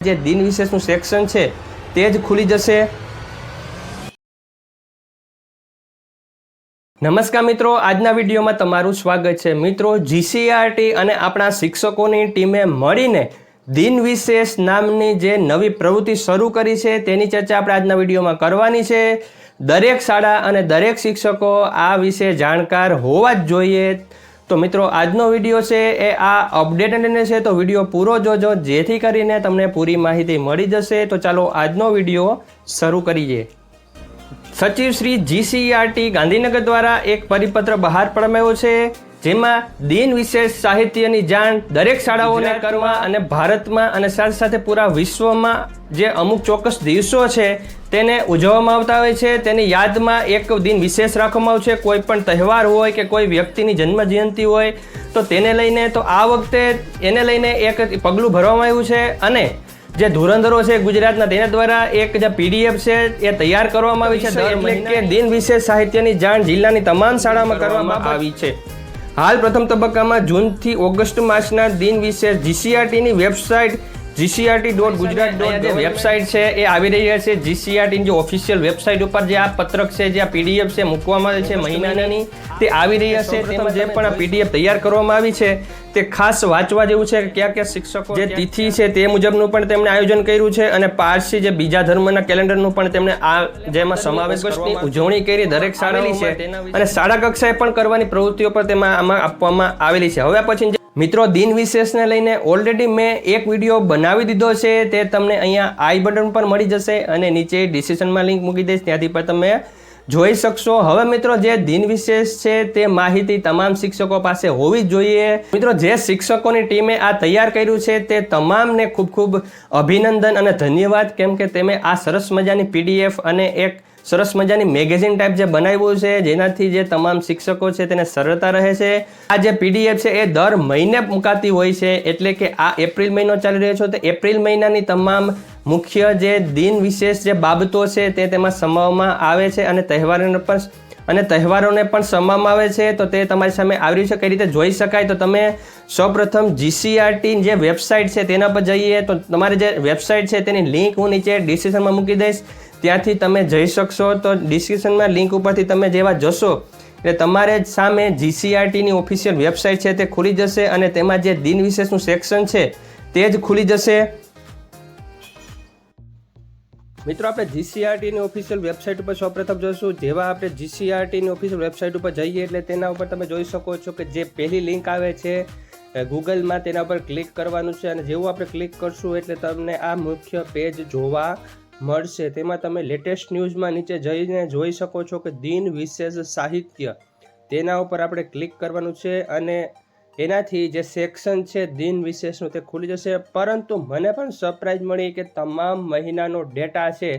જે દિન વિશેષનું સેક્શન છે, તે જ ખુલી જશે. નમસ્કાર મિત્રો, આજના વિડીયોમાં તમારું સ્વાગત છે. મિત્રો જીસીઆરટી અને આપણા શિક્ષકોની ટીમે મળીને દિન વિશેષ નામની જે નવી પ્રવૃત્તિ શરૂ કરી છે, તેની ચર્ચા આપણે આજના વિડીયોમાં કરવાની છે. દરેક શાળા અને દરેક શિક્ષકો આ વિશે જાણકાર હોવા જ જોઈએ. તો મિત્રો, આજનો વીડિયો છે એ આ અપડેટેડ છે, તો વીડિયો પૂરો જોજો. જેથી કરીને તમને પૂરી માહિતી મળી જશે. તો ચાલો આજનો વીડિયો શરૂ કરીએ. સચિવ શ્રી જીસીઆરટી ગાંધીનગર દ્વારા એક પરિપત્ર બહાર પડાયો છે. જેમાં દિન વિશેષ સાહિત્યની જાણ દરેક શાળાઓને કરવા અને ભારતમાં અને સાથે સાથે પૂરા વિશ્વમાં જે અમુક ચોક્કસ દિવસો છે તેને ઉજવવામાં આવતા હોય છે. તેની યાદમાં એક દિન વિશેષ રાખવામાં આવશે. કોઈ પણ તહેવાર હોય કે કોઈ વ્યક્તિની જન્મજયંતિ હોય તો તેને લઈને તો આ વખતે એને લઈને એક પગલું ભરવામાં આવ્યું છે. અને જે ધુરંધરો છે ગુજરાતના તેના દ્વારા એક જે પીડીએફ છે એ તૈયાર કરવામાં આવી છે. દર કે દિન વિશેષ સાહિત્યની જાણ જિલ્લાની તમામ શાળામાં કરવામાં આવી છે. હાલ પ્રથમ તબક્કામાં જૂનથી ઓગસ્ટ માસના દિન વિશે જીસીઆરટીની website GCRT dot Gujarat dot જે વેબસાઇટ છે એ આવી રહી છે જીસીઆરટીની જે ઓફિશિયલ વેબસાઇટ ઉપર જે આ પત્રક છે જે આ પીડીએફ છે મૂકવામાં આવે છે મહિનાની તે આવી રહી હશે. તેમાં જે પણ આ પીડીએફ તૈયાર કરવામાં આવી છે તે ખાસ વાંચવા જેવું છે કે કયા કયા શિક્ષકો જે તિથિ છે તે મુજબનું પણ તેમણે આયોજન કર્યું છે અને પારસી જે બીજા ધર્મના કેલેન્ડરનું પણ તેમણે આ જેમાં સમાવેશ ઉજવણી કરી દરેક શાળાની છે અને શાળા કક્ષાએ પણ કરવાની પ્રવૃત્તિઓ પર તેમાં આમાં આપવામાં આવેલી છે. હવે પછી મિત્રો, દિન વિશેષને લઈને ઓલરેડી મેં એક વીડિયો બનાવી દીધો છે. તે તમને અહીંયા આઈ બટન પર મળી જશે અને નીચે ડિસ્ક્રિપ્શનમાં લિંક મૂકી દઈશ. ત્યાંથી પણ તમે જોઈ શકશો. હવે મિત્રો, જે દિન વિશેષ છે તે માહિતી તમામ શિક્ષકો પાસે હોવી જોઈએ. મિત્રો, જે શિક્ષકોની ટીમે આ તૈયાર કર્યું છે તે તમામને ખૂબ ખૂબ અભિનંદન અને ધન્યવાદ. કેમ કે તમે આ સરસ મજાની પીડીએફ અને એક સરસ મજાની મેગેઝિન ટાઈપ જે બનાવ્યું છે, જેનાથી જે તમામ શિક્ષકો છે તેને સરળતા રહે છે. આ જે પીડીએફ છે, એ દર મહિને મુકાતી હોય છે, એટલે કે આ એપ્રિલ મહિનો ચાલી રહ્યો છે, તો એપ્રિલ મહિનાની તમામ મુખ્ય જે દિન વિશેષ જે બાબતો છે, તે તેમાં સમાવવામાં આવે છે અને તહેવારોને પણ અને તહેવારોને પણ સમાવવામાં આવે છે, તો તે તમારી સામે આવી છે. કઈ રીતે જોઈ શકાય? તો તમે સૌપ્રથમ જીસીઆરટી જે વેબસાઇટ છે, તેના પર જઈએ. તો તમારી જે વેબસાઇટ છે, તેની લિંક હું નીચે ડિસ્ક્રિપ્શનમાં મૂકી દઈશ. ત્યાંથી તમે જઈ શકશો. તો ડિસ્ક્રિપ્શનમાં લિંક ઉપરથી તમે જેવા જશો, એટલે તમારે સામે જીસીઆરટીની ઓફિશિયલ વેબસાઇટ છે, તે ખુલી જશે અને તેમાં જે દિન વિશેષનું સેક્શન છે, તે જ ખુલી જશે. મિત્રો, આપણે જીસીઆરટીની ઓફિશિયલ વેબસાઇટ ઉપર સૌપ્રથમ જોઈશું. જેવા આપણે જીસીઆરટીની ઓફિશિયલ વેબસાઇટ ઉપર જઈએ એટલે તેના ઉપર તમે જોઈ શકો છો કે જે પહેલી લિંક આવે છે ગૂગલમાં તેના પર ક્લિક કરવાનું છે અને જેવું આપણે ક્લિક કરશું એટલે તમને આ મુખ્ય પેજ જોવા મળશે. તેમાં તમે લેટેસ્ટ ન્યૂઝમાં નીચે જઈને જોઈ શકો છો કે દિન વિશેષ સાહિત્ય. તેના ઉપર આપણે ક્લિક કરવાનું છે અને એનાથી જે સેક્શન છે, દિન વિશેષનું તે ખુલી જશે. પરંતુ મને પણ સરપ્રાઈઝ મળી કે તમામ મહિનાનો ડેટા છે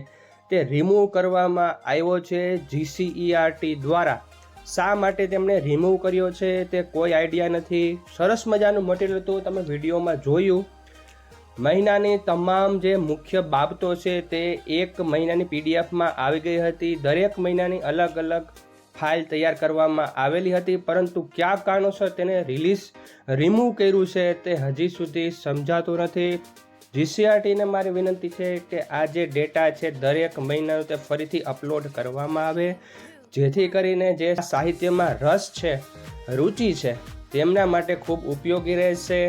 તે રિમૂવ કરવામાં આવ્યો છે જીસીઈઆરટી દ્વારા. શા માટે તેમણે રિમૂવ કર્યો છે તે કોઈ આઈડિયા નથી. સરસ મજાનું મટીરિયલ હતું, તમે વિડીયોમાં જોયું. મહિનાની તમામ જે મુખ્ય બાબતો છે તે એક મહિનાની પીડીએફમાં આવી ગઈ હતી. દરેક મહિનાની અલગ અલગ ફાઇલ તૈયાર કરવામાં આવેલી હતી, પરંતુ કયા કારણોસર તેને રિલીઝ, રિમૂવ કર્યું છે તે હજી સુધી સમજાતું નથી. જીસીઆરટીને મારી વિનંતી છે કે આ જે ડેટા છે, દરેક મહિનાનો તે ફરીથી અપલોડ કરવામાં આવે, જેથી કરીને જે સાહિત્યમાં રસ છે, રુચિ છે, તેમના માટે ખૂબ ઉપયોગી રહેશે.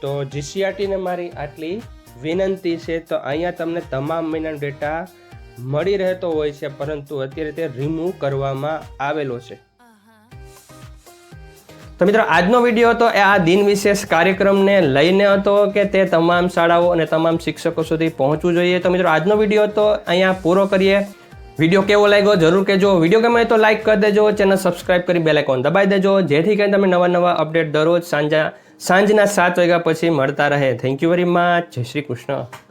તો જીસીઆરટીને મારી આટલી વિનંતી છે. તો અહીંયા તમને તમામ મહિનાનો ડેટા મળી રહેતો હોય છે, પરંતુ અત્યારે તે રિમૂવ કરવામાં આવેલો છે. તો મિત્રો, આજનો વીડિયો હતો એ આ દિન વિશેષ કાર્યક્રમને લઈને હતો કે તે તમામ શાળાઓ અને તમામ શિક્ષકો સુધી પહોંચવું જોઈએ. તો મિત્રો, આજનો વીડિયો તો અહીંયા પૂરો કરીએ. વીડિયો કેવો લાગ્યો જરૂર કહેજો. વીડિયો ગમે તો લાઈક કરી દેજો, ચેનલ સબસ્ક્રાઇબ કરી બેલાઇકોન દબાવી દેજો. જેથી કરીને તમે નવા નવા અપડેટ દરરોજ સાંજા સાંજના સાત વાગ્યા પછી મળતા રહે. થેન્ક યુ વેરી મચ જય શ્રી કૃષ્ણ.